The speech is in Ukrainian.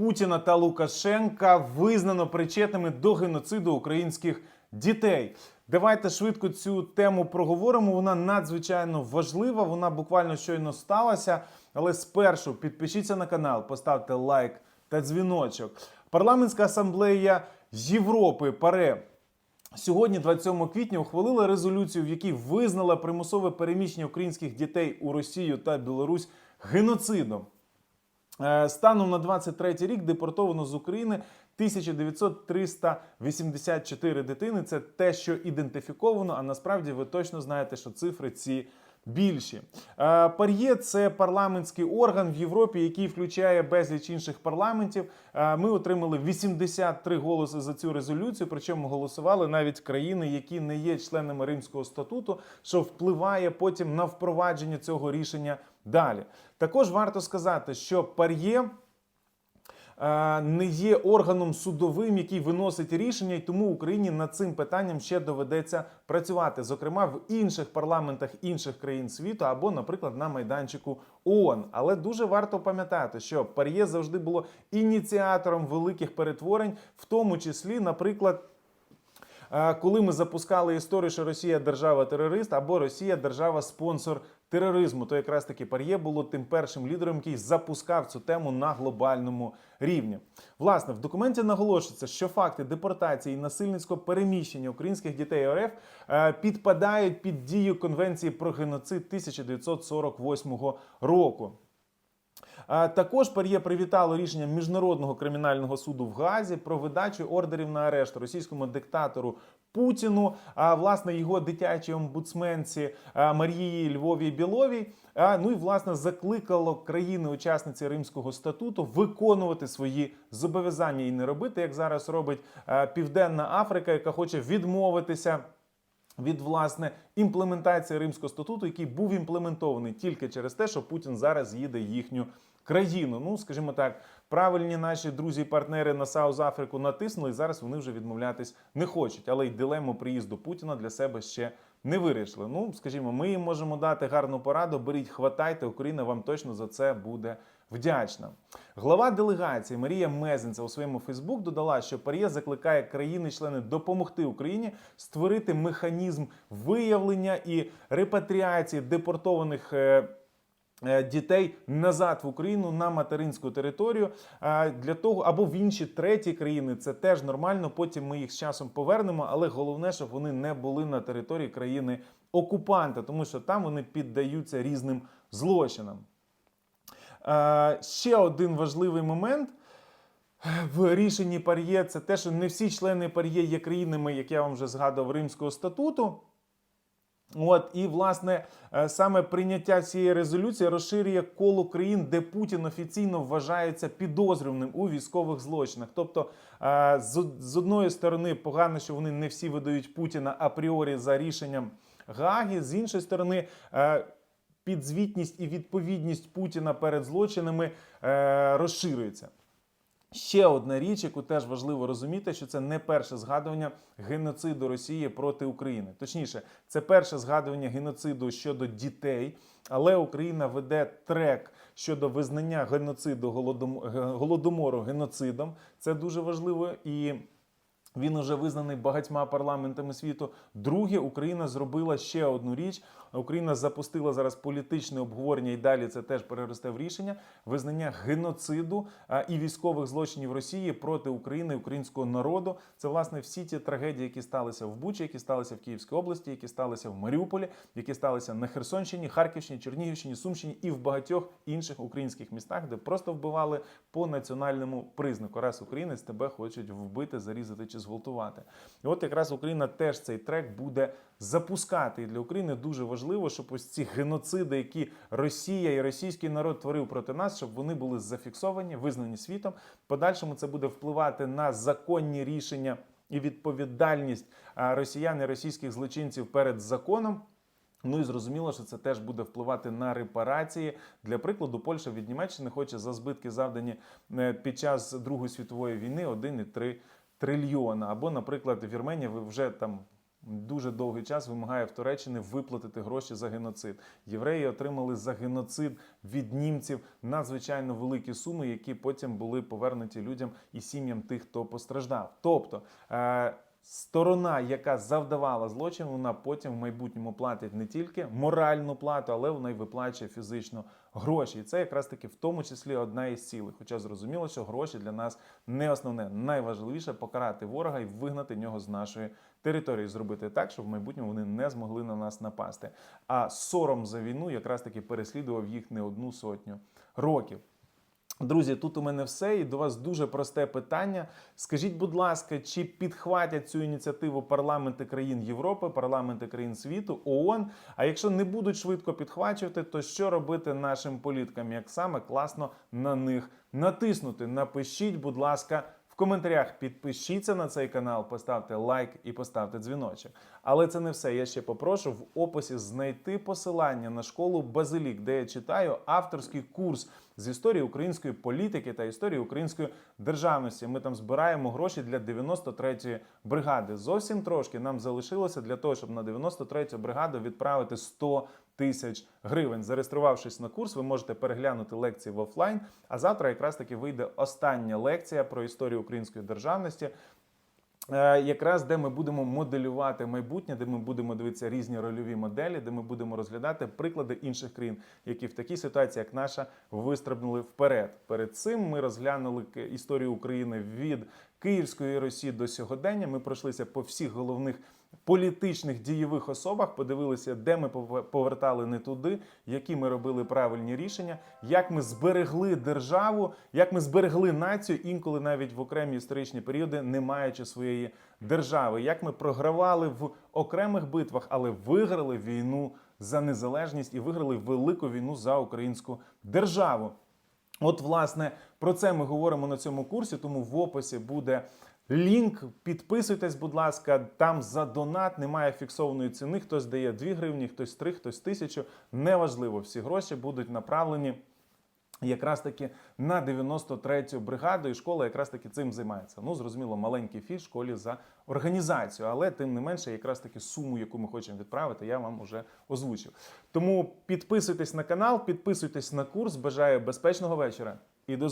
Путіна та Лукашенка визнано причетними до геноциду українських дітей. Давайте швидко цю тему проговоримо. Вона надзвичайно важлива. Вона буквально щойно сталася. Але спершу підпишіться на канал, поставте лайк та дзвіночок. Парламентська асамблея Європи ПАРЕ Сьогодні, 27 квітня, ухвалила резолюцію, в якій визнала примусове переміщення українських дітей у Росію та Білорусь геноцидом. Е, Станом на 23 рік депортовано з України 1984 дитини. Це те, що ідентифіковано. А насправді ви точно знаєте, що цифри ці більші. Е, Пар'є це парламентський орган в Європі, який включає безліч інших парламентів. Е, Ми отримали 83 голоси за цю резолюцію. Причому голосували навіть країни, які не є членами Римського статуту, що впливає потім на впровадження цього рішення далі. Також варто сказати, що Пар'є е, не є органом судовим, який виносить рішення, і тому Україні над цим питанням ще доведеться працювати, зокрема в інших парламентах інших країн світу або, наприклад, на майданчику ООН. Але дуже варто пам'ятати, що Пар'є завжди було ініціатором великих перетворень, в тому числі, наприклад. Коли ми запускали історію, що Росія держава-терорист або Росія держава-спонсор тероризму, то якраз таки Пар'є було тим першим лідером, який запускав цю тему на глобальному рівні. Власне, в документі наголошується, що факти депортації і насильницького переміщення українських дітей РФ е, підпадають під дію Конвенції про геноцид 1948 року. Також Пар'є привітало рішення міжнародного кримінального суду в Газі про видачу ордерів на арешт російському диктатору Путіну, а власне його дитячій омбудсменці Марії Львовій Біловій. Ну і власне закликало країни-учасниці Римського статуту виконувати свої зобов'язання і не робити, як зараз робить Південна Африка, яка хоче відмовитися від власне імплементації Римського статуту, який був імплементований тільки через те, що Путін зараз їде їхню країну. Ну, скажімо так, правильні наші друзі і партнери на Саус Африку натиснули, і зараз вони вже відмовлятись не хочуть. Але й дилему приїзду Путіна для себе ще не вирішили. Ну, скажімо, ми їм можемо дати гарну пораду. Беріть, хватайте, Україна вам точно за це буде вдячна. Глава делегації Марія Мезенця у своєму Фейсбук додала, що Пар'є закликає країни-члени допомогти Україні створити механізм виявлення і репатріації депортованих. Е, е, Дітей назад в Україну на материнську територію для того або в інші треті країни це теж нормально. Потім ми їх з часом повернемо, але головне, щоб вони не були на території країни окупанта, тому що там вони піддаються різним злочинам. Е, Ще один важливий момент в рішенні Пар'є це те, що не всі члени Пар'є є країнами, як я вам вже згадував, Римського статуту. От і власне е, саме прийняття цієї резолюції розширює коло країн, де Путін офіційно вважається підозрюваним у військових злочинах. Тобто, е, з одної сторони, погано, що вони не всі видають Путіна апріорі за рішенням Гаги, з іншої сторони. е, Підзвітність і відповідність Путіна перед злочинами е, розширюється. Ще одна річ, яку теж важливо розуміти, що це не перше згадування геноциду Росії проти України. Точніше, це перше згадування геноциду щодо дітей, але Україна веде трек щодо визнання геноциду голодом- голодомору геноцидом. Це дуже важливо і. Він уже визнаний багатьма парламентами світу. Друге, Україна зробила ще одну річ. Україна запустила зараз політичне обговорення, і далі це теж переросте в рішення визнання геноциду і військових злочинів Росії проти України, українського народу. Це власне всі ті трагедії, які сталися в Бучі, які сталися в Київській області, які сталися в Маріуполі, які сталися на Херсонщині, Харківщині, Чернігівщині, Сумщині і в багатьох інших українських містах, де просто вбивали по національному признаку. Раз українець тебе хочуть вбити, зарізати чи зґвалтувати. І от якраз Україна теж цей трек буде запускати. І для України дуже важливо, щоб ось ці геноциди, які Росія і російський народ творив проти нас, щоб вони були зафіксовані, визнані світом. Подальшому це буде впливати на законні рішення і відповідальність росіян і російських злочинців перед законом. Ну і зрозуміло, що це теж буде впливати на репарації. Для прикладу, Польща від Німеччини хоче за збитки, завдані е, під час Другої світової війни 1,3 трильйона. Або, наприклад, Вірменія вже там дуже довгий час вимагає в Туреччини виплатити гроші за геноцид. Євреї отримали за геноцид від німців надзвичайно великі суми, які потім були повернуті людям і сім'ям тих, хто постраждав. Тобто. Е- Сторона, яка завдавала злочин, вона потім в майбутньому платить не тільки моральну плату, але вона й виплачує фізично гроші. І це якраз таки в тому числі одна із цілей. Хоча зрозуміло, що гроші для нас не основне. Найважливіше покарати ворога і вигнати нього з нашої території, зробити так, щоб в майбутньому вони не змогли на нас напасти. А сором за війну якраз таки переслідував їх не одну сотню років. Друзі, тут у мене все. І до вас дуже просте питання. Скажіть, будь ласка, чи підхватять цю ініціативу парламенти країн Європи, парламенти країн світу, ООН? А якщо не будуть швидко підхвачувати, то що робити нашим політкам? Як саме класно на них натиснути? Напишіть, будь ласка. В коментарях підпишіться на цей канал, поставте лайк і поставте дзвіночок. Але це не все. Я ще попрошу в описі знайти посилання на школу Базилік, де я читаю авторський курс з історії української політики та історії української державності. Ми там збираємо гроші для 93-ї бригади. Зовсім трошки нам залишилося для того, щоб на 93-ю бригаду відправити 100 тисяч гривень. Зареєструвавшись на курс, ви можете переглянути лекції в офлайн. А завтра якраз таки вийде остання лекція про історію української державності. Е, Якраз де ми будемо моделювати майбутнє, де ми будемо дивитися різні рольові моделі, де ми будемо розглядати приклади інших країн, які в такій ситуації, як наша, вистрибнули вперед. Перед цим ми розглянули історію України від Київської Росії до сьогодення. Ми пройшлися по всіх головних політичних дієвих особах, подивилися, де ми пове- повертали не туди, які ми робили правильні рішення, як ми зберегли державу, як ми зберегли націю, інколи навіть в окремі історичні періоди, не маючи своєї держави, як ми програвали в окремих битвах, але виграли війну за незалежність і виграли велику війну за українську державу. От, власне, про це ми говоримо на цьому курсі, тому в описі буде лінк. Підписуйтесь, будь ласка, там за донат немає фіксованої ціни. Хтось дає 2 гривні, хтось 3, хтось 1000. Неважливо, всі гроші будуть направлені. Якраз таки на 93-ю бригаду, і школа якраз таки цим займається. Ну, зрозуміло, маленький фіш школі за організацію, але тим не менше, якраз таки суму, яку ми хочемо відправити, я вам уже озвучив. Тому підписуйтесь на канал, підписуйтесь на курс. Бажаю безпечного вечора і до.